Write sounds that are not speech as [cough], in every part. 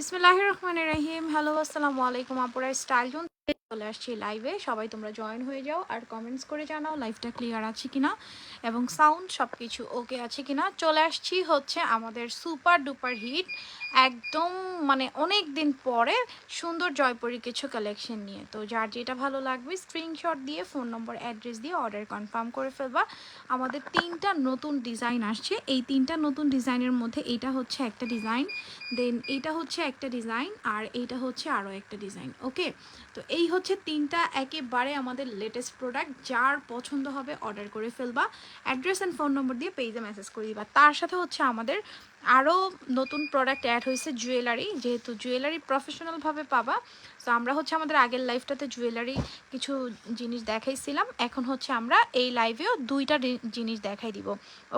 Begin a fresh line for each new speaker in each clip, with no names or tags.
বিসমিল্লাহ রহমান রহিম। হ্যালো আসসালামু আলাইকুম আপুরা স্টাইল জোন। চলে আসছি লাইভে সবাই তোমরা জয়েন হয়ে যাও আর কমেন্টস করে জানাও লাইভটা ক্লিয়ার আছে কিনা এবং সাউন্ড সব কিছু ওকে আছে কিনা। চলে আসছি হচ্ছে আমাদের সুপার ডুপার হিট একদম মানে অনেক দিন পরে সুন্দর জয়পুরি কিছু কালেকশন নিয়ে। তো যার যেটা ভালো লাগবে স্ক্রিনশট দিয়ে ফোন নম্বর অ্যাড্রেস দিয়ে অর্ডার কনফার্ম করে ফেলবা। আমাদের তিনটা নতুন ডিজাইন আসছে। এই তিনটা নতুন ডিজাইনের মধ্যে এইটা হচ্ছে একটা ডিজাইন দেন এটা হচ্ছে একটা ডিজাইন আর এটা হচ্ছে আরও একটা ডিজাইন ওকে তো এই হচ্ছে তিনটা একেবারে আমাদের লেটেস্ট প্রোডাক্ট যার পছন্দ হবে অর্ডার করে ফেলবা। অ্যাড্রেস অ্যান্ড ফোন নম্বর দিয়ে পেজে মেসেজ করে দিবা। তার সাথে হচ্ছে আমাদের আরও নতুন প্রোডাক্ট অ্যাড হয়েছে জুয়েলারি যেহেতু জুয়েলারি প্রফেশনালভাবে পাবা, তো আমরা হচ্ছে আমাদের আগের লাইফটাতে জুয়েলারি কিছু জিনিস দেখাইছিলাম, এখন হচ্ছে আমরা এই লাইভেও দুইটা জিনিস দেখাই দিব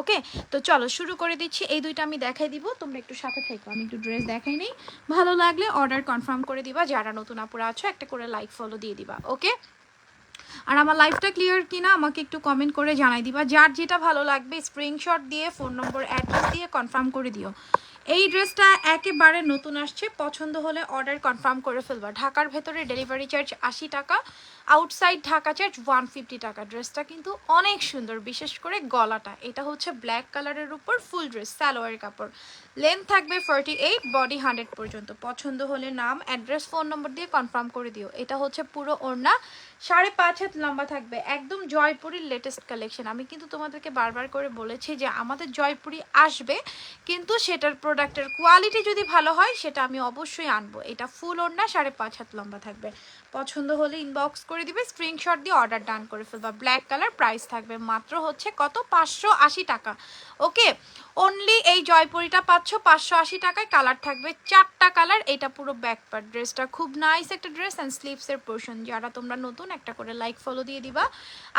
ওকে তো চলো শুরু করে দিচ্ছি, এই দুইটা আমি দেখাই দিব, তোমরা একটু সাথে থাকো, আমি একটু ড্রেস দেখাই নেই। ভালো লাগলে অর্ডার কনফার্ম করে দিবা, যারা নতুন আপুরা আছো, একটা করে লাইক ফলো দিয়ে দিবা ওকে আর আমার লাইফটা ক্লিয়ার কিনা আমাকে একটু কমেন্ট করে জানাই দিবা। যার যেটা ভালো লাগবে স্ক্রিনশট দিয়ে ফোন নম্বর অ্যাড্রেস দিয়ে কনফার্ম করে দিও। এই ড্রেসটা একেবারে নতুন আসছে, পছন্দ হলে অর্ডার কনফার্ম করে ফেলবা। ঢাকার ভেতরে ডেলিভারি চার্জ আশি টাকা outside Dhaka charge one fifty টাকা। ড্রেসটা কিন্তু অনেক সুন্দর, বিশেষ করে গলাটা। এটা হচ্ছে ব্ল্যাক কালারের উপর ফুল ড্রেস সালোয়ার কাপড়। লেন্থ থাকবে ফর্টি এইট বডি হান্ড্রেড পর্যন্ত। পছন্দ হলে নাম অ্যাড্রেস ফোন নম্বর দিয়ে কনফার্ম করে দিও। এটা হচ্ছে পুরো ওড়না সাড়ে পাঁচ হাত লম্বা থাকবে। একদম জয়পুরীর লেটেস্ট কালেকশন আমি কিন্তু তোমাদেরকে বারবার করে বলেছি যে আমাদের জয়পুরি আসবে, কিন্তু সেটার প্রোডাক্টের কোয়ালিটি যদি ভালো হয়, সেটা আমি অবশ্যই আনব। এটা ফুল ওড়না, সাড়ে পাঁচ হাত লম্বা থাকবে। পছন্দ হলে ইনবক্স করে দিবে স্ক্রিনশট দিয়ে অর্ডার ডান করে ফেলবা। ব্ল্যাক কালার প্রাইস থাকবে মাত্র হচ্ছে কত? পাঁচশো আশি টাকা। ওকে অনলি এই জয়পুরিটা পাচ্ছ, পাঁচশো আশি টাকায় কালার থাকবে চারটা কালার এটা পুরো ব্যাক পার্ট ড্রেসটা খুব নাইস একটা ড্রেস অ্যান্ড স্লিভসের পোর্শন যারা তোমরা নতুন, একটা করে লাইক ফলো দিয়ে দিবা।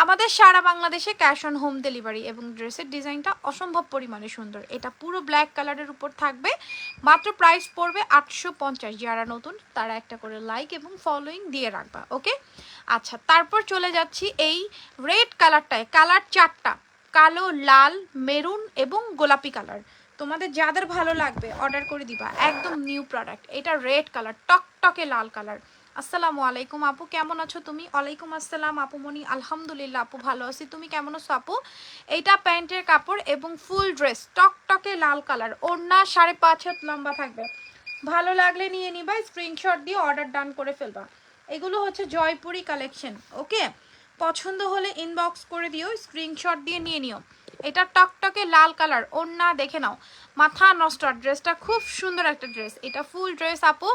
আমাদের সারা বাংলাদেশে ক্যাশ অন হোম ডেলিভারি এবং ড্রেসের ডিজাইনটা অসম্ভব পরিমাণে সুন্দর। এটা পুরো ব্ল্যাক কালারের উপর থাকবে। মাত্র প্রাইস পড়বে আটশো পঞ্চাশ। যারা নতুন, তারা একটা করে লাইক এবং ফলোয়িং দিয়ে রাখবা ওকে আচ্ছা তারপর চলে যাচ্ছি এই রেড কালারটায় কালার চারটা। কালো, লাল, মেরুন এবং গোলাপি কালার। তোমাদের যাদের ভালো লাগবে অর্ডার করে দিবা। একদম নিউ প্রোডাক্ট এটা রেড কালার টকটকে লাল কালার আসসালামু আলাইকুম আপু, কেমন আছো তুমি? ওয়ালাইকুম আসসালাম আপু মনি। আলহামদুলিল্লাহ আপু ভালো আছি। তুমি কেমন আছো আপু? এইটা প্যান্টের কাপড় এবং ফুল ড্রেস টকটকে লাল কালার ওড়না সাড়ে পাঁচ হাত লম্বা থাকবে। ভালো লাগলে নিয়ে নিবা স্ক্রিনশট দিয়ে অর্ডার ডান করে ফেলবা। এগুলো হচ্ছে জয়পুরি কালেকশন ওকে পছন্দ হলে ইনবক্স করে দিও স্ক্রিনশট দিয়ে নিয়ে নিও। এটা টকটকে লাল কালার, ওড়না দেখে নাও। মাথা নষ্ট ড্রেসটা খুব সুন্দর একটা ড্রেস এটা ফুল ড্রেস আপু।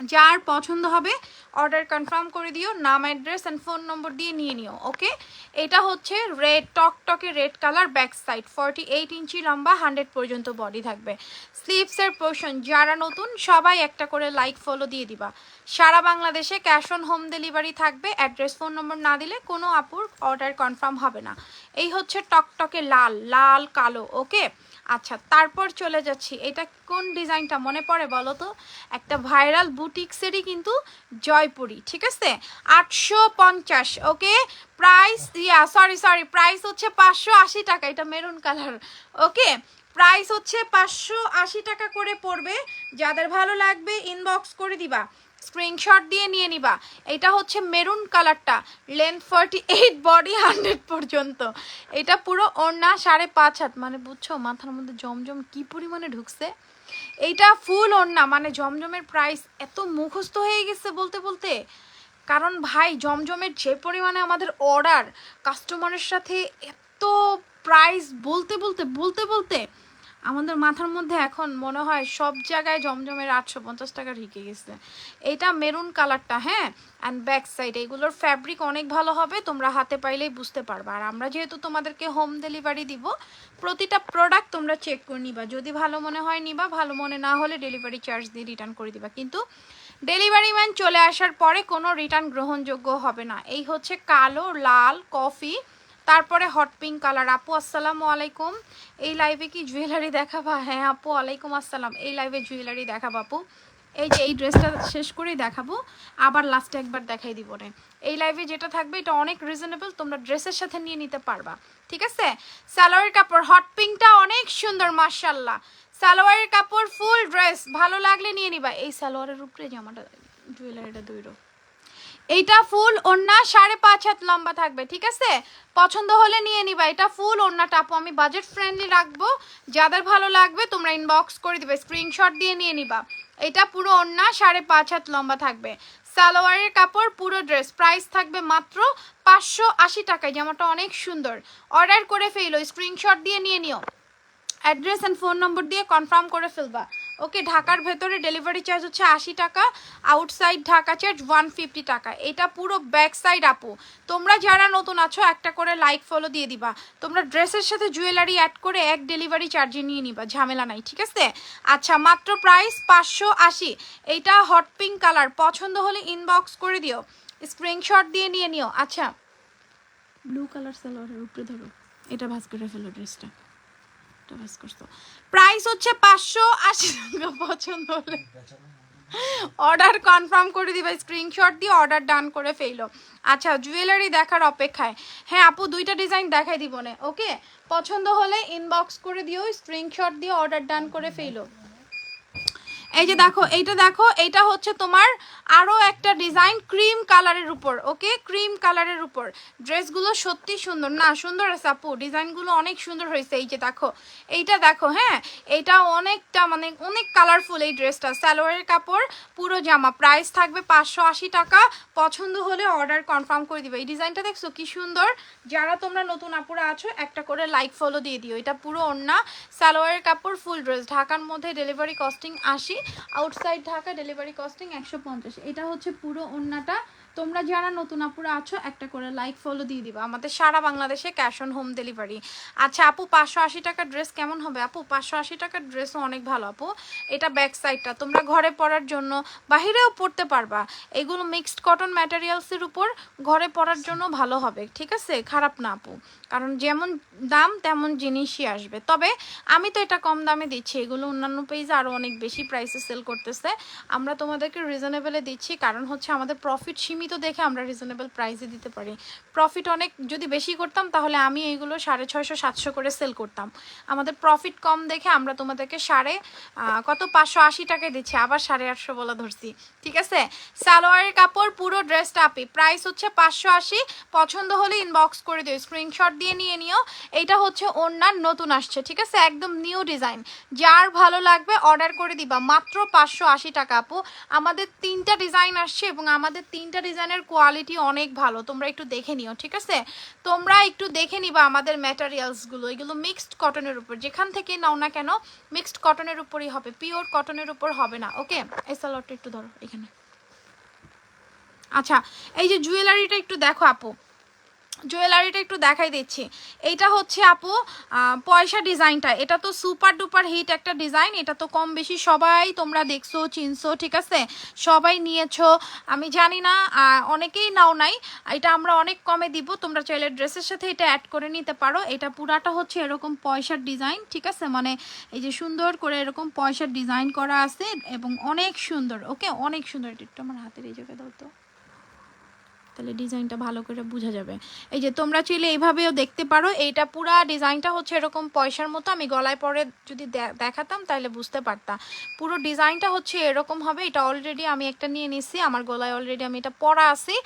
যার পছন্দ হবে অর্ডার কনফার্ম করে দিও, নাম অ্যাড্রেস অ্যান্ড ফোন নম্বর দিয়ে নিয়ে নিও ওকে এটা হচ্ছে রেড টকটকে red colour back side forty eight inch লম্বা হান্ড্রেড পর্যন্ত বডি থাকবে। স্লিভসের পোর্শন যারা নতুন, সবাই একটা করে লাইক ফলো দিয়ে দিবা। সারা বাংলাদেশে ক্যাশ অন হোম ডেলিভারি থাকবে অ্যাড্রেস ফোন নম্বর না দিলে কোনো আপুর অর্ডার কনফার্ম হবে না। এই হচ্ছে টকটকে লাল লাল, কালো ওকে আচ্ছা তারপর চলে যাচ্ছি। এটা কোন ডিজাইনটা মনে পড়ে বলো তো? একটা ভাইরাল বুটিক্সেরই কিন্তু জয়পুরি, ঠিক আছে? আটশো পঞ্চাশ, okay? Price yeah sorry sorry price হচ্ছে পাঁচশো আশি টাকা, এটা মেরুন কালার, ওকে? প্রাইস হচ্ছে পাঁচশো আশি টাকা করে পড়বে। যাদের ভালো লাগবে ইনবক্স করে দিবা। স্ক্রিনশট দিয়ে নিয়ে নিবা। এটা হচ্ছে মেরুন কালারটা length forty eight body hundred পর্যন্ত। এটা পুরো ওড়না সাড়ে পাঁচ হাত। মানে বুঝছ, মাথার মধ্যে জমজম কি পরিমাণে ঢুকছে? এইটা ফুল ওড়না মানে জমজমের প্রাইস এত মুখস্থ হয়ে গেছে বলতে বলতে। কারণ ভাই, জমজমের যে পরিমাণে আমাদের অর্ডার কাস্টমারের সাথে এত প্রাইস বলতে বলতে বলতে বলতে আমাদের মাথার মধ্যে এখন মনে হয় সব জায়গায় জমজমের আটশো পঞ্চাশ টাকা ঢুকে গেছে। এটা মেরুন কালারটা হ্যাঁ? অ্যান্ড ব্যাক সাইড এগুলোর ফ্যাব্রিক অনেক ভালো হবে, তোমরা হাতে পাইলেই বুঝতে পারবে। আর আমরা যেহেতু তোমাদেরকে হোম ডেলিভারি দিব, প্রতিটা প্রোডাক্ট তোমরা চেক করে নিবা। যদি ভালো মনে হয় নিবা, ভালো মনে না হলে ডেলিভারি চার্জ দিয়ে রিটার্ন করে দিবা। কিন্তু ডেলিভারি ম্যান চলে আসার পরে কোনো রিটার্ন গ্রহণযোগ্য হবে না। এই হচ্ছে কালো, লাল, কফি তারপরে হট পিঙ্ক কালার আপু, আসসালামু আলাইকুম। এই লাইভে কি জুয়েলারি দেখাবা? হ্যাঁ আপু, আলাইকুম আসসালাম। এই লাইভে জুয়েলারি দেখাবা আপু। এই যে এই ড্রেসটা শেষ করেই দেখাবো। আবার লাস্টে একবার দেখাই দিব রে এই লাইভে যেটা থাকবে, এটা অনেক রিজনেবল তোমরা ড্রেসের সাথে নিয়ে নিতে পারবা। ঠিক আছে? স্যালোয়ার কাপড় হট পিঙ্কটা অনেক সুন্দর মার্শাল্লাহ সালোয়ারের কাপড় ফুল ড্রেস ভালো লাগলে নিয়ে নিবা। এই সালোয়ারের উপরে জামাটা জুয়েলারিটা দুইরো এইটা ফুল ওড়না সাড়ে পাঁচ হাত লম্বা থাকবে, ঠিক আছে? পছন্দ হলে নিয়ে নিবা, এটা ফুল ওড়নাটা আপু, আমি বাজেট ফ্রেন্ডলি রাখব। যাদের ভালো লাগবে, তোমরা ইনবক্স করে দিবে স্ক্রিনশট দিয়ে নিয়ে নিবা। এটা পুরো ওড়না সাড়ে পাঁচ হাত লম্বা থাকবে। সালোয়ারের কাপড়, পুরো ড্রেস প্রাইস থাকবে মাত্র পাঁচশো আশি টাকায় জামাটা অনেক সুন্দর। অর্ডার করে ফেলো স্ক্রিনশট দিয়ে নিয়ে নিও। অ্যাড্রেস অ্যান্ড ফোন নম্বর দিয়ে কনফার্ম করে ফেলবা। ওকে, ঢাকার ভেতরে ডেলিভারি চার্জ হচ্ছে আশি টাকা outside Dhaka charge one fifty টাকা। এটা পুরো ব্যাক সাইড আপু। তোমরা যারা নতুন আছো, একটা করে লাইক ফলো দিয়ে দিবা। তোমরা ড্রেসের সাথে জুয়েলারি অ্যাড করে এক ডেলিভারি চার্জে নিয়ে নিবা, ঝামেলা নাই, ঠিক আছে? আচ্ছা মাত্র প্রাইস পাঁচশো আশি। এইটা হট পিঙ্ক কালার পছন্দ হলে ইনবক্স করে দিও। স্ক্রিনশট দিয়ে নিয়ে নিও। আচ্ছা। ব্লু কালার সালোয়ারের উপরে ধরো। এটা ভাজ করে ফেলো ড্রেসটা এটা করছ প্রাইস হচ্ছে পাঁচশো আশি টাকা, পছন্দ হলে। অর্ডার কনফার্ম করে দিবে স্ক্রিনশট দিয়ে অর্ডার ডান করে ফেলো। আচ্ছা জুয়েলারি দেখার অপেক্ষায়। হ্যাঁ আপু, দুইটা ডিজাইন দেখাই দিব না ওকে পছন্দ হলে ইনবক্স করে দিও স্ক্রিনশট দিয়ে অর্ডার ডান করে ফেলো। এই যে দেখো, এইটা দেখো, এইটা হচ্ছে তোমার আরও একটা ডিজাইন ক্রিম কালারের উপর ওকে ক্রিম কালারের উপর। ড্রেসগুলো সত্যি সুন্দর। না, সুন্দর আছে আপু ডিজাইনগুলো অনেক সুন্দর হয়েছে, এই যে দেখো। এইটা দেখো হ্যাঁ? এইটা অনেকটা মানে অনেক কালারফুল এই ড্রেসটা সালোয়ারের কাপড়, পুরো জামা। প্রাইস থাকবে পাঁচশো আশি টাকা। পছন্দ হলে অর্ডার কনফার্ম করে দিবে। এই ডিজাইনটা দেখছ কি সুন্দর? যারা তোমরা নতুন আপুরা আছো, একটা করে লাইক ফলো দিয়ে দিও। এটা পুরো ওড়না। সালোয়ারের কাপড় ফুল ড্রেস ঢাকার মধ্যে ডেলিভারি কস্টিং আশি। আউটসাইড ঢাকা ডেলিভারি কস্টিং একশো পঞ্চাশ। এটা হচ্ছে পুরো ওড়নাটা। তোমরা যারা নতুন আপুরা আছো, একটা করে লাইক ফলো দিয়ে দিবা। আমাদের সারা বাংলাদেশে ক্যাশ অন হোম ডেলিভারি আচ্ছা আপু, পাঁচশো আশি টাকার ড্রেস কেমন হবে? আপু, পাঁচশো আশি টাকার ড্রেসও অনেক ভালো, আপু। এটা ব্যাক সাইডটা তোমরা ঘরে পরার জন্য বাহিরেও পরতে পারবা। এগুলো মিক্সড কটন ম্যাটেরিয়ালসের উপর ঘরে পরার জন্য ভালো হবে। ঠিক আছে? খারাপ না, আপু। কারণ যেমন দাম তেমন জিনিসই আসবে। তবে আমি তো এটা কম দামে দিচ্ছি। এগুলো অন্যান্য পেজে আরও অনেক বেশি প্রাইসে সেল করতেছে। আমরা তোমাদেরকে রিজনেবলে দিচ্ছি। কারণ হচ্ছে আমাদের প্রফিট সীমিত দেখে আমরা রিজনেবল প্রাইসে দিতে পারি। প্রফিট অনেক যদি বেশি করতাম, তাহলে আমি এইগুলো সাড়ে ছয়শো, সাতশো করে সেল করতাম। আমাদের প্রফিট কম দেখে আমরা তোমাদেরকে সাড়ে কত? পাঁচশো আশি টাকায় দিচ্ছি। আবার সাড়ে আটশো বলা ধরছি। ঠিক আছে? সালোয়ারের কাপড়, পুরো ড্রেসটা আপি প্রাইস হচ্ছে পাঁচশো আশি। পছন্দ হলে ইনবক্স করে দিও। স্ক্রিনশট দিয়ে নিয়ে নিও। এটা হচ্ছে ওনার নতুন আসছে, ঠিক আছে? একদম নিউ ডিজাইন যার ভালো লাগবে অর্ডার করে দিবা। মাত্র পাঁচশো আশি টাকা, আপু। আমাদের তিনটা ডিজাইন আসছে এবং আমাদের তিনটা ডিজাইনের কোয়ালিটি অনেক ভালো। তোমরা একটু দেখে নিও, ঠিক আছে? তোমরা একটু দেখে নিবা আমাদের ম্যাটারিয়ালসগুলো এগুলো মিক্সড কটনের উপর। যেখান থেকে নাও না কেন মিক্সড কটনের উপরই হবে। পিওর কটনের উপর হবে না ওকে এই একটু ধরো, এখানে। আচ্ছা এই যে জুয়েলারিটা একটু দেখো, আপু। জুয়েলারিটা একটু দেখাই দিচ্ছি। এইটা হচ্ছে আপু পয়সা ডিজাইনটা। এটা তো সুপার ডুপার হিট একটা ডিজাইন। এটা তো কম বেশি সবাই তোমরা দেখছ, চিনছো, ঠিক আছে? সবাই নিয়েছো। আমি জানি না অনেকেই নাও নাই। এটা আমরা অনেক কমে দিব। তোমরা চাইলে ড্রেসের সাথে এটা অ্যাড করে নিতে পারো। এটা পুরাটা হচ্ছে এরকম পয়সার ডিজাইন, ঠিক আছে? মানে এই যে সুন্দর করে এরকম পয়সার ডিজাইন করা আছে এবং অনেক সুন্দর, ওকে? অনেক সুন্দর। এটা একটু আমার হাতের এই জায়গায় দাও তো। তাহলে ডিজাইনটা ভালো করে বোঝা যাবে। এই যে তোমরা চাইলে এইভাবেও দেখতে পারো, এইটা পুরা ডিজাইনটা হচ্ছে এরকম পয়সার মতো, আমি গলায় পরে যদি দেখাতাম তাহলে বুঝতে পারতাম পুরো ডিজাইনটা হচ্ছে এরকম হবে, এটা অলরেডি আমি একটা নিয়ে নিছি, আমার গলায় অলরেডি আমি এটা পরা আছি।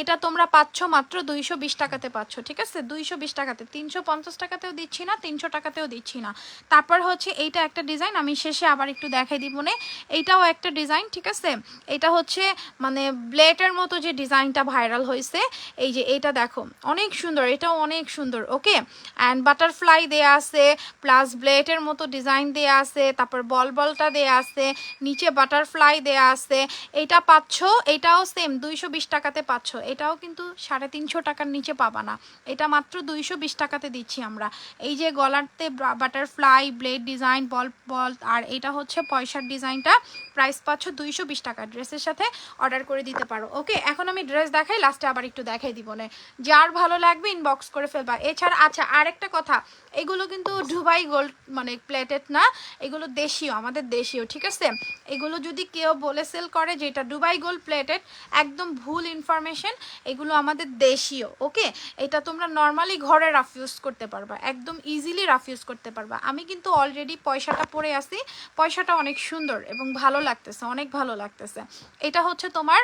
এটা তোমরা পাচ্ছ মাত্র দুইশো বিশ টাকাতে পাচ্ছ, ঠিক আছে? দুইশো বিশ টাকাতে, তিনশো পঞ্চাশ টাকাতেও দিচ্ছি না, তিনশো টাকাতেও দিচ্ছি না। তারপর হচ্ছে এইটা একটা ডিজাইন, আমি শেষে আবার একটু দেখাই দিব নে এইটাও একটা ডিজাইন, ঠিক আছে? এটা হচ্ছে মানে ব্লেটের মতো যে ডিজাইনটা ভাইরাল হয়েছে। এই যে এটা দেখো, অনেক সুন্দর, এটাও অনেক সুন্দর, ওকে? অ্যান্ড বাটারফ্লাই দেয়া আছে প্লাস ব্লেটের মতো ডিজাইন দেয়া আছে, তারপর বল বলটা দেয়া আছে, নিচে বাটারফ্লাই দেয়া আছে। এটা পাচ্ছ, এটাও সেম দুইশো বিশ টাকাতে পাচ্ছ। এটাও কিন্তু সাড়ে তিনশো টাকার নিচে পাবা না। এটা মাত্র দুইশো বিশ টাকাতে দিচ্ছি আমরা। এই যে গলারতে butterfly blade design ball ball আর এটা হচ্ছে পয়সার ডিজাইনটা প্রাইস পাচ্ছ দুইশো বিশ টাকা ড্রেসের সাথে অর্ডার করে দিতে পারো, ওকে? এখন আমি ড্রেস দেখাই লাস্টে আবার একটু দেখাই দিব না। যার ভালো লাগবে ইনবক্স করে ফেলবা। এছাড়া আচ্ছা আরেকটা কথা। এগুলো কিন্তু দুবাই গোল্ড মানে প্লেটেড না, এগুলো দেশীয়, আমাদের দেশীয়, ঠিক আছে? এগুলো যদি কেউ বলে সেল করে যে এটা দুবাই গোল্ড প্লেটেড একদম ভুল ইনফরমেশন এগুলো আমাদের দেশীয় ওকে এটা তোমরা নর্মালি ঘরে রাফ ইউজ করতে পারবা, একদম ইজিলি রাফ ইউজ করতে পারবা। আমি কিন্তু অলরেডি পয়সাটা পরে আসি পয়সাটা অনেক সুন্দর এবং ভালো লাগতেছে, অনেক ভালো লাগতেছে। এটা হচ্ছে তোমার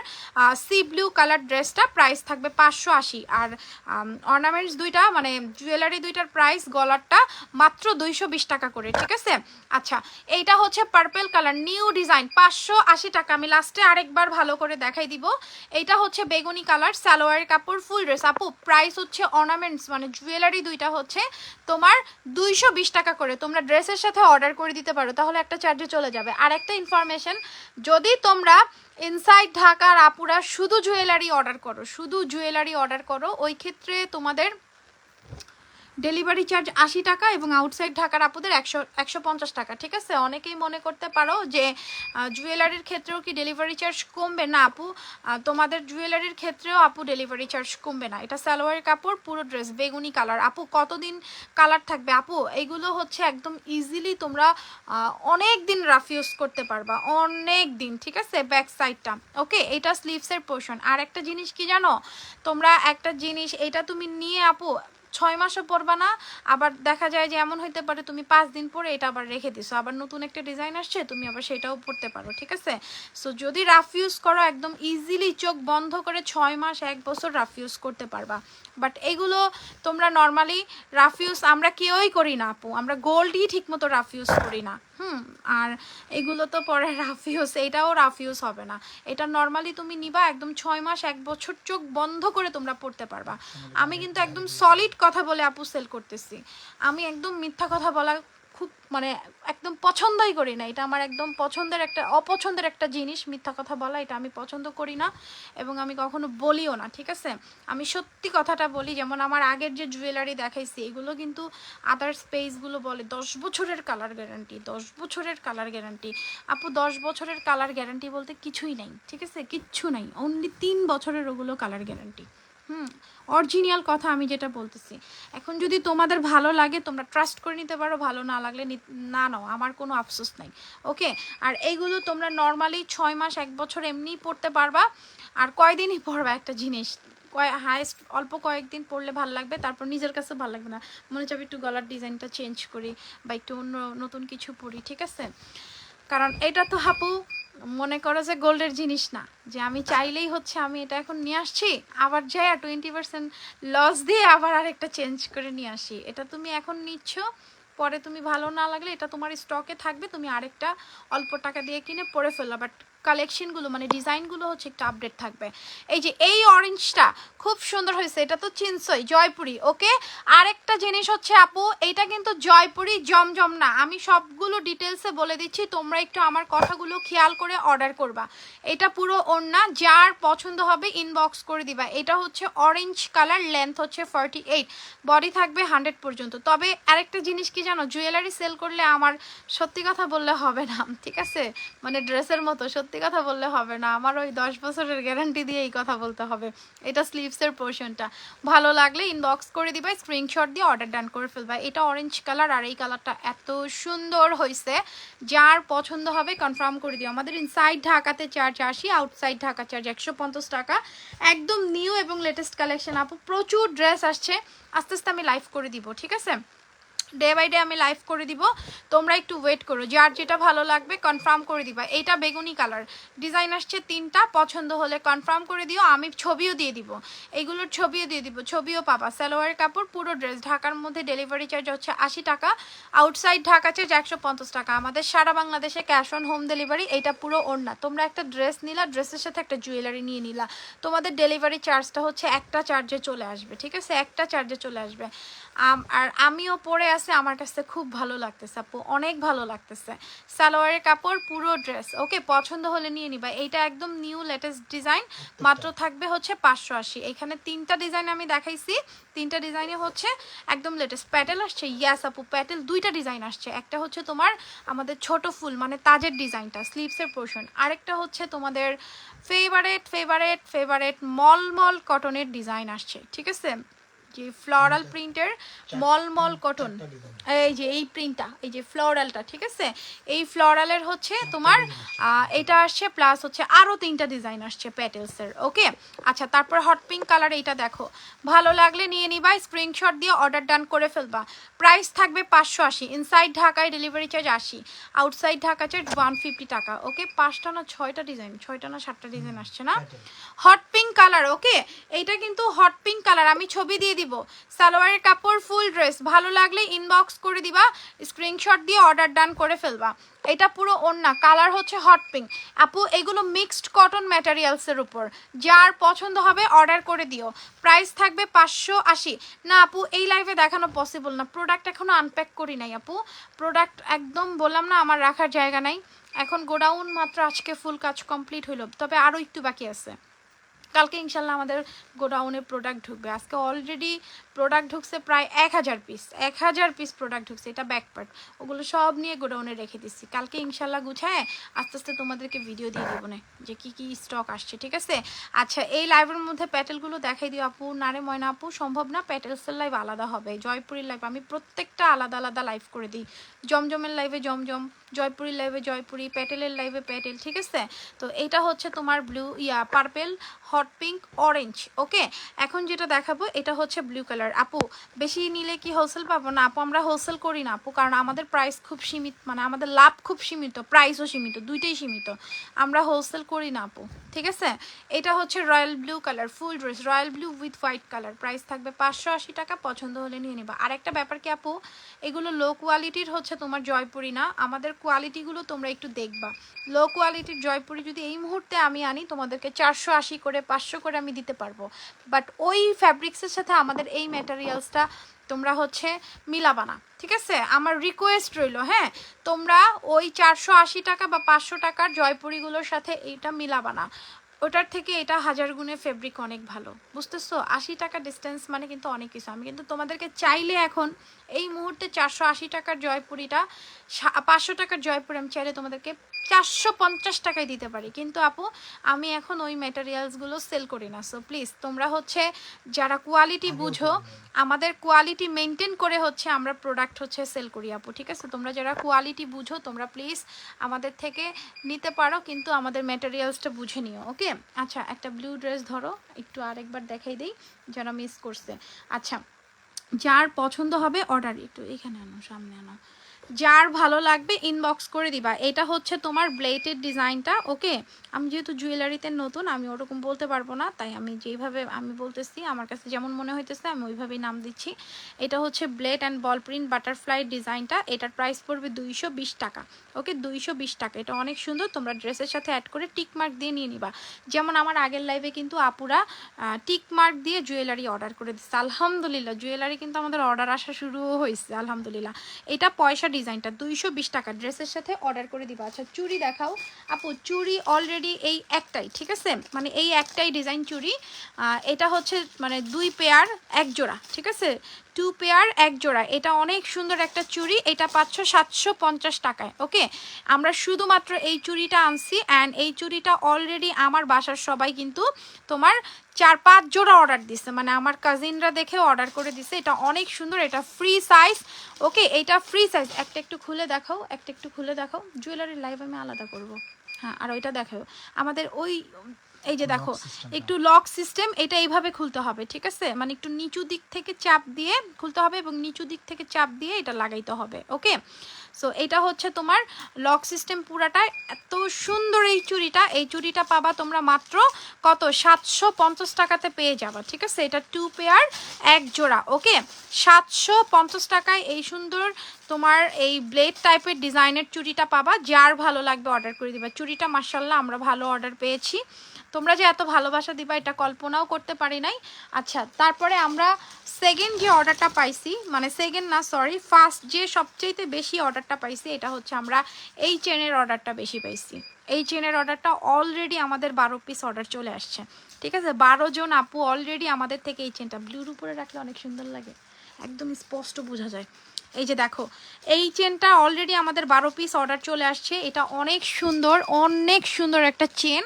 সি ব্লু কালার ড্রেসটা প্রাইস থাকবে পাঁচশো আশি। আর অর্নামেন্টস দুইটা মানে জুয়েলারি দুইটার প্রাইস গলারটা মাত্র দুইশো বিশ টাকা করে, ঠিক আছে? আচ্ছা এইটা হচ্ছে পার্পেল কালার নিউ ডিজাইন পাঁচশো আশি টাকা। আমি লাস্টে আরেকবার ভালো করে দেখাই দিব। এইটা হচ্ছে বেগুনি কালার সালোয়ারের কাপড়, ফুল ড্রেস আপু প্রাইস হচ্ছে অর্নামেন্টস মানে জুয়েলারি দুইটা হচ্ছে তোমার দুইশো বিশ টাকা করে। তোমরা ড্রেসের সাথে অর্ডার করে দিতে পারো, তাহলে একটা চার্জে চলে যাবে। আর একটা ইনফরমেশন যদি তোমরা ইনসাইড ঢাকার আপুরা শুধু জুয়েলারি অর্ডার করো শুধু জুয়েলারি অর্ডার করো ওই ক্ষেত্রে তোমাদের ডেলিভারি চার্জ আশি টাকা এবং আউটসাইড ঢাকার আপুদের একশো একশো পঞ্চাশ টাকা, ঠিক আছে? অনেকেই মনে করতে পারো যে জুয়েলারির ক্ষেত্রেও কি ডেলিভারি চার্জ কমবে? না, আপু তোমাদের জুয়েলারির ক্ষেত্রেও আপু ডেলিভারি চার্জ কমবে না। এটা সালোয়ারের কাপড়, পুরো ড্রেস, বেগুনি কালার। আপু, কতদিন কালার থাকবে? আপু, এগুলো হচ্ছে একদম ইজিলি তোমরা অনেক দিন রাফ ইউজ করতে পারবা। অনেক দিন ঠিক আছে? ব্যাক সাইডটা ওকে এটা স্লিভসের পোর্শন আর একটা জিনিস কি জানো? তোমরা একটা জিনিস, এটা তুমি নিয়ে আপু ছয় মাসও পরবা না, আবার দেখা যায় যে এমন হইতে পারে তুমি পাঁচ দিন পরে এটা আবার রেখে দিছো, আবার নতুন একটা ডিজাইন আসছে, তুমি আবার সেটাও পরতে পারো, ঠিক আছে? সো যদি রাফ ইউজ করো, একদম ইজিলি চোখ বন্ধ করে ছয় মাস, এক বছর রাফ ইউজ করতে পারবা। বাট এগুলো তোমরা নর্মালি রাফ ইউজ আমরা কেউই করি না আপু। আমরা গোল্ডই ঠিকমতো রাফ ইউজ করি না। হুম, আর এগুলো তো পরে [laughs] রাফ ইউজ এটাও রাফ ইউজ হবে না। এটা নর্মালি তুমি নিবা একদম ছয় মাস, এক বছর চোখ বন্ধ করে তোমরা পড়তে পারবা। আমি কিন্তু একদম সলিড কথা বলে আপু সেল করতেছি। আমি একদম মিথ্যা কথা বলা খুব মানে একদম পছন্দই করি না। এটা আমার একদম পছন্দের একটা, অপছন্দের একটা জিনিস, মিথ্যা কথা বলা, এটা আমি পছন্দ করি না এবং আমি কখনো বলিও না, ঠিক আছে? আমি সত্যি কথাটা বলি, যেমন আমার আগের যে জুয়েলারি দেখাইছি, এগুলো কিন্তু আদার স্পেসগুলো বলে দশ বছরের কালার গ্যারান্টি দশ বছরের কালার গ্যারান্টি আপু, দশ বছরের কালার গ্যারান্টি বলতে কিছুই নাই, ঠিক আছে? কিচ্ছু নাই অনলি তিন বছরের ওগুলো কালার গ্যারান্টি হুম অরিজিনাল কথা আমি যেটা বলতেছি। এখন যদি তোমাদের ভালো লাগে, তোমরা ট্রাস্ট করে নিতে পারো, ভালো না লাগলে নি- নাও, আমার কোনো আফসোস নাই ওকে আর এইগুলো তোমরা নর্মালি ছয় মাস, এক বছর এমনিই পড়তে পারবা, আর কয়দিনই পড়বা একটা জিনিস? কয় হায়েস্ট অল্প কয়েকদিন পড়লে ভালো লাগবে, তারপর নিজের কাছে ভালো লাগবে না। মনে চাবে একটু গলার ডিজাইনটা চেঞ্জ করি, বা একটু অন্য নতুন কিছু পরি ঠিক আছে? কারণ এটা তো হাপু মনে করো যে গোল্ডের জিনিস না, যে আমি চাইলেই হচ্ছে আমি এটা এখন নিয়ে আসছি, আবার যাই আর টোয়েন্টি পার্সেন্ট লস দিয়ে আবার আরেকটা চেঞ্জ করে নিয়ে আসি। এটা তুমি এখন নিচ্ছ, পরে তুমি ভালো না লাগলে এটা তোমার স্টকে থাকবে, তুমি আরেকটা অল্প টাকা দিয়ে কিনে পরে ফেলল বাট কালেকশনগুলো মানে ডিজাইনগুলো হচ্ছে একটু আপডেট থাকবে। এই যে এই অরেঞ্জটা খুব সুন্দর হয়েছে, এটা তো চিনসই, জয়পুরি ওকে আরেকটা জিনিস হচ্ছে আপু, এটা কিন্তু জয়পুরি জমজম না। আমি সবগুলো ডিটেলসে বলে দিচ্ছি, তোমরা একটু আমার কথাগুলো খেয়াল করে অর্ডার করবা। এটা পুরো ওড়না, যার পছন্দ হবে ইনবক্স করে দিবা। এটা হচ্ছে অরেঞ্জ কালার লেন্থ হচ্ছে ফর্টি এইট বডি থাকবে হান্ড্রেড পর্যন্ত। তবে আরেকটা জিনিস কি জানো জুয়েলারি সেল করলে আমার সত্যি কথা বললে হবে না, ঠিক আছে? মানে ড্রেসের মতো, সত্যি কথা বললে হবে না। আমার ওই দশ বছরের গ্যারান্টি দিয়ে এই কথা বলতে হবে। এটা স্লিভসের পোর্শনটা ভালো লাগলে ইনবক্স করে দিবা স্ক্রিনশট দিয়ে অর্ডার ডান করে ফেলবা। এটা অরেঞ্জ কালার আর এই কালারটা এত সুন্দর হয়েছে যার পছন্দ হবে কনফার্ম করে দিও। আমাদের ইনসাইড ঢাকাতে চার্জ আশি আউটসাইড ঢাকা চার্জ একশো পঞ্চাশ টাকা। একদম নিউ এবং লেটেস্ট কালেকশন আপু। প্রচুর ড্রেস আসছে। আস্তে আস্তে আমি লাইভ করে দিব, ঠিক আছে? ডে বাই ডে আমি লাইভ করে দিব। তোমরা একটু ওয়েট করো, যার যেটা ভালো লাগবে কনফার্ম করে দিবা। এইটা বেগুনি কালার ডিজাইন আসছে তিনটা, পছন্দ হলে কনফার্ম করে দিও, আমি ছবিও দিয়ে দিব। এইগুলোর ছবিও দিয়ে দিব, ছবিও পাবা। সালোয়ারের কাপড়, পুরো ড্রেস ঢাকার মধ্যে ডেলিভারি চার্জ হচ্ছে আশি টাকা। আউটসাইড ঢাকা চার্জ একশো পঞ্চাশ টাকা। আমাদের সারা বাংলাদেশে ক্যাশ অন হোম ডেলিভারি এটা পুরো ওড়না তোমরা একটা ড্রেস নিলা ড্রেসের সাথে একটা জুয়েলারি নিয়ে নিলা। তোমাদের ডেলিভারি চার্জটা হচ্ছে একটা চার্জে চলে আসবে, ঠিক আছে? একটা চার্জে চলে আসবে। আর আমিও পরে আছি, আমার কাছে খুব ভালো লাগতেছে আপু, অনেক ভালো লাগতেছে। সালোয়ারের কাপড়, পুরো ড্রেস ওকে পছন্দ হলে নিয়ে নিবা। এইটা একদম নিউ লেটেস্ট ডিজাইন মাত্র থাকবে হচ্ছে পাঁচশো আশি। এখানে তিনটা ডিজাইন আমি দেখাইছি, তিনটা ডিজাইনে হচ্ছে একদম লেটেস্ট প্যাটেল আসছে ইয়াস আপু, প্যাটেল দুইটা ডিজাইন আসছে। একটা হচ্ছে তোমার আমাদের ছোট ফুল মানে তাজের ডিজাইনটা স্লিভসের পোর্শন আরেকটা হচ্ছে তোমাদের favourite favourite favourite mall mall কটনের ডিজাইন আসছে, ঠিক আছে? যে ফ্লোরাল প্রিন্টের মল মল কটন এই যে এই প্রিন্টটা এই যে ফ্লোরালটা ঠিক আছে? এই ফ্লোরালের হচ্ছে তোমার এটা আসছে প্লাস হচ্ছে আরও তিনটা ডিজাইন আসছে প্যাটেলসের ওকে আচ্ছা তারপর হট পিঙ্ক কালার এইটা দেখো। ভালো লাগলে নিয়ে নিবা স্ক্রিনশট দিয়ে অর্ডার ডান করে ফেলবা। প্রাইস থাকবে পাঁচশো আশি ইনসাইড ঢাকায় ডেলিভারি চার্জ আশি outside Dhaka charge one fifty টাকা ওকে পাঁচটা না ছয়টা ডিজাইন ছয়টা না সাতটা ডিজাইন আসছে না? হট পিঙ্ক কালার ওকে এইটা কিন্তু হট পিঙ্ক কালার আমি ছবি দিয়ে দিব। সালোয়ারের কাপড় ফুল ড্রেস ভালো লাগলে ইনবক্স করে দিবা স্ক্রিনশট দিয়ে অর্ডার ডান করে ফেলবা। এটা পুরো ওন্না কালার হচ্ছে হট পিঙ্ক আপু, এগুলো মিক্সড কটন ম্যাটেরিয়ালসের উপর। যার পছন্দ হবে অর্ডার করে দিও। প্রাইস থাকবে পাঁচশো আশি। না আপু, এই লাইভে দেখানো পসিবল না। প্রোডাক্ট এখনও আনপ্যাক করি নাই আপু। প্রোডাক্ট একদম বললাম না, আমার রাখার জায়গা নাই। এখন গোডাউন মাত্র আজকে ফুল কাজ কমপ্লিট হইল। তবে আরও একটু বাকি আছে। কালকে ইনশাল্লাহ আমাদের গোডাউনে প্রোডাক্ট ঢুকবে। আজকে অলরেডি প্রোডাক্ট ঢুকছে প্রায় এক হাজার পিস এক হাজার পিস প্রোডাক্ট ঢুকছে, এটা ব্যাকপার্ট ওগুলো সব নিয়ে গোডাউনে রেখে দিচ্ছি। কালকে ইনশাল্লাহ গুছায় আস্তে আস্তে তোমাদেরকে ভিডিও দিয়ে দেবো না, যে কি কি স্টক আসছে, ঠিক আছে? আচ্ছা এই লাইভের মধ্যে প্যাটেলগুলো দেখাই দিও আপু। নারে ময়না আপু, সম্ভব না প্যাটেলসের লাইভ আলাদা হবে। জয়পুরের লাইভ আমি প্রত্যেকটা আলাদা আলাদা লাইভ করে দিই। জমজমের লাইভে জমজম জয়পুরের লাইভে জয়পুরি, প্যাটেলের লাইভে প্যাটেল, ঠিক আছে? তো এটা হচ্ছে তোমার blue yeah purple hot pink orange okay এখন যেটা দেখাবো, এটা হচ্ছে ব্লু কালার আপু, বেশি নিলে কি হোলসেল পাবো না? আপু, আমরা হোলসেল করি না, আপু, কারণ আমাদের প্রাইস খুব সীমিত মানে আমাদের লাভ খুব সীমিত প্রাইসও সীমিত, দুইটাই সীমিত। আমরা হোলসেল করি না, আপু, ঠিক আছে? এটা হচ্ছে royal blue colour full dress royal blue with white colour price থাকবে পাঁচশো আশি টাকা, পছন্দ হলে নিয়ে নিবা। আর একটা ব্যাপার কি, আপু? এগুলো লো কোয়ালিটির হচ্ছে তোমার জয়পুরি না, আমাদের কোয়ালিটিগুলো তোমরা একটু দেখবা। লো কোয়ালিটির জয়পুরি যদি এই মুহূর্তে আমি আনি, তোমাদেরকে চারশো আশি করে, পাঁচশো করে আমি দিতে পারব। বাট ওই ফ্যাব্রিক্সের সাথে আমাদের এই ম্যাটেরিয়ালসটা তোমরা হচ্ছে মিলাবা না। ঠিক আছে? আমার রিকোয়েস্ট রইল হ্যাঁ? তোমরা ওই চারশো আশি টাকা বা পাঁচশো টাকার জয়পুরিগুলোর সাথে এইটা মিলাবা না। ওটার থেকে এটা হাজার গুণে ফেব্রিক অনেক ভালো। বুঝতেছো? আশি টাকা ডিস্টেন্স মানে কিন্তু অনেক কিছু। আমি কিন্তু তোমাদেরকে চাইলে এখন এই মুহূর্তে চারশো আশি টাকার জয়পুরিটা পাঁচশো টাকার জয়পুরি আমি চাইলে তোমাদেরকে চারশো পঞ্চাশ টাকায় দিতে পারি। কিন্তু আপু আমি এখন ওই ম্যাটেরিয়ালসগুলো সেল করি না। সো প্লিজ তোমরা হচ্ছে যারা কোয়ালিটি বুঝো আমাদের কোয়ালিটি মেনটেন করে হচ্ছে আমরা প্রোডাক্ট হচ্ছে সেল করি আপু ঠিক আছে? তোমরা যারা কোয়ালিটি বুঝো তোমরা প্লিজ আমাদের থেকে নিতে পারো কিন্তু আমাদের ম্যাটেরিয়ালসটা বুঝে নিও ওকে আচ্ছা একটা ব্লু ড্রেস ধরো একটু আরেকবার দেখাই দিই যারা মিস করছে। আচ্ছা যার পছন্দ হবে অর্ডার একটু এখানে আনো সামনে আনো। যার ভালো লাগবে ইনবক্স করে দিবা। এটা হচ্ছে তোমার ব্লেটের ডিজাইনটা ওকে আমি যেহেতু জুয়েলারিতে নতুন, আমি ওরকম বলতে পারব না, তাই আমি যেইভাবে আমি বলতেছি, আমার কাছে যেমন মনে হইতেছে, আমি ওইভাবেই নাম দিচ্ছি। এটা হচ্ছে blade and ball print butterfly ডিজাইনটা এটার প্রাইস পড়বে দুইশো বিশ টাকা ওকে দুইশো বিশ টাকা। এটা অনেক সুন্দর, তোমরা ড্রেসের সাথে অ্যাড করে টিক মার্ক দিয়ে নিয়ে নিবা। যেমন আমার আগের লাইভে কিন্তু আপুরা টিক মার্ক দিয়ে জুয়েলারি অর্ডার করে দিচ্ছে। আলহামদুলিল্লাহ জুয়েলারি কিন্তু আমাদের অর্ডার আসা শুরুও হয়েছে আলহামদুলিল্লাহ। এটা পয়সা ডিজাইনটা দুইশো বিশ টাকা ড্রেসের সাথে অর্ডার করে দিবা। আচ্ছা চুড়ি দেখাও। আপু, চুড়ি অলরেডি এই একটাই, ঠিক আছে? মানে এই একটাই ডিজাইন চুড়ি। এটা হচ্ছে মানে দুই পেয়ার এক জোড়া, ঠিক আছে? টু পেয়ার, এক জোড়া। এটা অনেক সুন্দর একটা চুড়ি। এটা পাচ্ছ সাতশো পঞ্চাশ টাকায়, ওকে? আমরা শুধুমাত্র এই চুড়িটা আনছি অ্যান্ড এই চুড়িটা অলরেডি আমার বাসার সবাই কিন্তু তোমার চার পাঁচ জোড়া অর্ডার দিছে। মানে আমার কাজিনরা দেখে অর্ডার করে দিছে। এটা অনেক সুন্দর, এটা ফ্রি সাইজ ওকে? এটা ফ্রি সাইজ একটা একটু খুলে দেখাও, একটা একটু খুলে দেখাও। জুয়েলারির লাইভ আমি আলাদা করব। হ্যাঁ আর ওইটা দেখাও। আমাদের ওই এই যে দেখো একটু লক সিস্টেম এটা এইভাবে খুলতে হবে ঠিক আছে? মানে একটু নিচু দিক থেকে চাপ দিয়ে খুলতে হবে এবং নিচু দিক থেকে চাপ দিয়ে এটা লাগাইতে হবে ওকে? সো এটা হচ্ছে তোমার লক সিস্টেম পুরাটাই এত সুন্দর এই চুড়িটা। এই চুড়িটা পাবা তোমরা মাত্র কত? সাতশো পঞ্চাশ টাকাতে পেয়ে যাবা ঠিক আছে? এটা টু পেয়ার এক জোড়া ওকে? সাতশো পঞ্চাশ টাকায় এই সুন্দর তোমার এই ব্লেড টাইপের ডিজাইনের চুড়িটা পাবা। যার ভালো লাগবে অর্ডার করে দিবা। চুড়িটা মার্শাল্লাহ আমরা ভালো অর্ডার পেয়েছি। তোমরা যে এত ভালোবাসা দিবা, এটা কল্পনাও করতে পারি নাই। আচ্ছা তারপরে আমরা সেকেন্ড যে অর্ডারটা পাইছি মানে সেকেন্ড না সরি ফার্স্ট যে সবচেয়ে বেশি অর্ডারটা পাইছি, এটা হচ্ছে আমরা এই চেনের অর্ডারটা বেশি পাইছি। এই চেনের অর্ডারটা অলরেডি আমাদের বারো পিস অর্ডার চলে আসছে। ঠিক আছে? বারো জন আপু অলরেডি আমাদের থেকে এই চেনটা ব্লুর উপরে রাখলে অনেক সুন্দর লাগে। একদম স্পষ্ট বোঝা যায়। এই যে দেখো, এই চেনটা অলরেডি আমাদের বারো পিস অর্ডার চলে আসছে। এটা অনেক সুন্দর অনেক সুন্দর একটা চেন।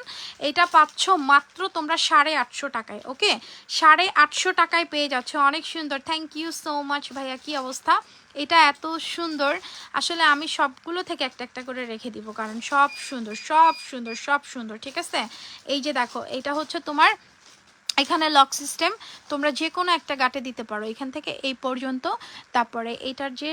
এটা পাচ্ছ মাত্র তোমরা সাড়ে আটশো টাকায়, ওকে? সাড়ে আটশো টাকায় পেয়ে যাচ্ছ, অনেক সুন্দর। থ্যাংক ইউ সো মাচ ভাইয়া, কি অবস্থা? এটা এত সুন্দর। আসলে আমি সবগুলো থেকে একটা একটা করে রেখে দিব, কারণ সব সুন্দর সব সুন্দর সব সুন্দর, ঠিক আছে? এই যে দেখো, এটা হচ্ছে তোমার এখানে লক সিস্টেম তোমরা যে কোনো একটা গাটে দিতে পারো। এখান থেকে এই পর্যন্ত, তারপরে এটার যে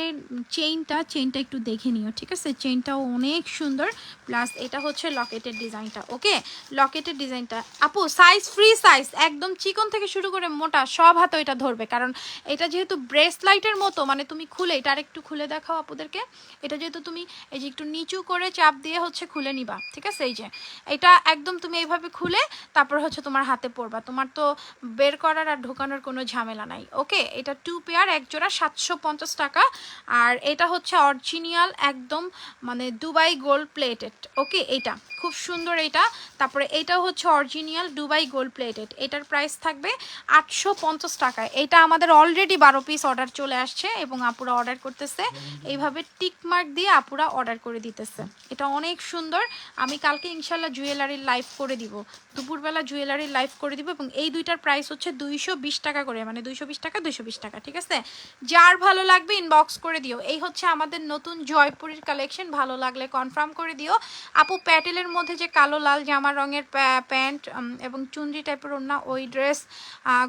চেইনটা চেইনটা একটু দেখে নিও, ঠিক আছে? চেইনটাও অনেক সুন্দর প্লাস এটা হচ্ছে লকেটের ডিজাইনটা ওকে লকেটের ডিজাইনটা আপু সাইজ ফ্রি সাইজ একদম চিকন থেকে শুরু করে মোটা, সব হাতে এটা ধরবে, কারণ এটা যেহেতু ব্রেসলাইটের মতো মানে তুমি খুলে, এটা একটু খুলে দেখাও আপুদেরকে, এটা যেহেতু তুমি এই যে একটু নিচু করে চাপ দিয়ে হচ্ছে খুলে নিবা, ঠিক আছে? এই যে, এটা একদম তুমি এইভাবে খুলে, তারপর হচ্ছে তোমার হাতে পড়বা তোমার তো বের করার আর ঢোকানোর কোনো ঝামেলা নাই। ওকে? এটা টু পেয়ার এক জোড়া, সাতশো পঞ্চাশ টাকা। আর এটা হচ্ছে অরিজিনাল একদম মানে দুবাই গোল্ড প্লেটেড ওকে? এটা খুব সুন্দর এটা। তারপরে এটাও হচ্ছে অরিজিনাল দুবাই গোল্ড প্লেটেড এটার প্রাইস থাকবে আটশো পঞ্চাশ টাকায়। এটা আমাদের অলরেডি বারো পিস অর্ডার চলে আসছে এবং আপুরা অর্ডার করতেছে। এইভাবে টিকমার্ক দিয়ে আপুরা অর্ডার করে দিতেছে। এটা অনেক সুন্দর। আমি কালকে ইনশাল্লাহ জুয়েলারির লাইভ করে দিব। দুপুরবেলা জুয়েলারির লাইভ করে দিব এবং এই দুইটার প্রাইস হচ্ছে দুইশো বিশ টাকা করে। মানে দুইশো বিশ টাকা, দুইশো বিশ টাকা, ঠিক আছে? যার ভালো লাগবে ইনবক্স করে দিও। এই হচ্ছে আমাদের নতুন জয়পুরের কালেকশন ভালো লাগলে কনফার্ম করে দিও। আপু প্যাটেলের মধ্যে যে কালো, লাল, জামা রঙের প্যান্ট এবং চুনরি টাইপের ওড়না, ওই ড্রেস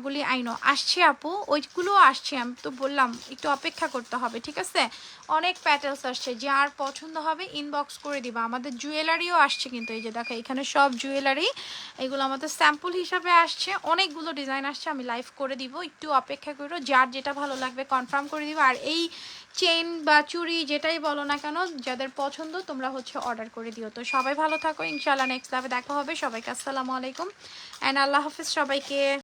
গুলি আইনো আসছে আপু, ওইগুলো আসছে, আমি তো বললাম, একটু অপেক্ষা করতে হবে, ঠিক আছে? অনেক প্যাটেলস আসছে, যার পছন্দ হবে ইনবক্স করে দিবা। আমাদের জুয়েলারিও আসছে কিন্তু, এই যে দেখো, এখানে সব জুয়েলারি এগুলো আমাদের স্যাম্পল হিসাবে আসছে। অনেকগুলো ডিজাইন আসছে, আমি লাইভ করে দিব, একটু অপেক্ষা করো, যার যেটা ভালো লাগবে কনফার্ম করে দিব। আর এই চেন বা চুরি যেটাই বলো না কেন, যাদের পছন্দ তোমরা হচ্ছে অর্ডার করে দিও। তো সবাই ভালো থাকো ইনশাল্লাহ নেক্সট লাভে দেখা হবে। সবাইকে আসসালামু আলাইকুম অ্যান্ড আল্লাহ হাফিজ সবাইকে।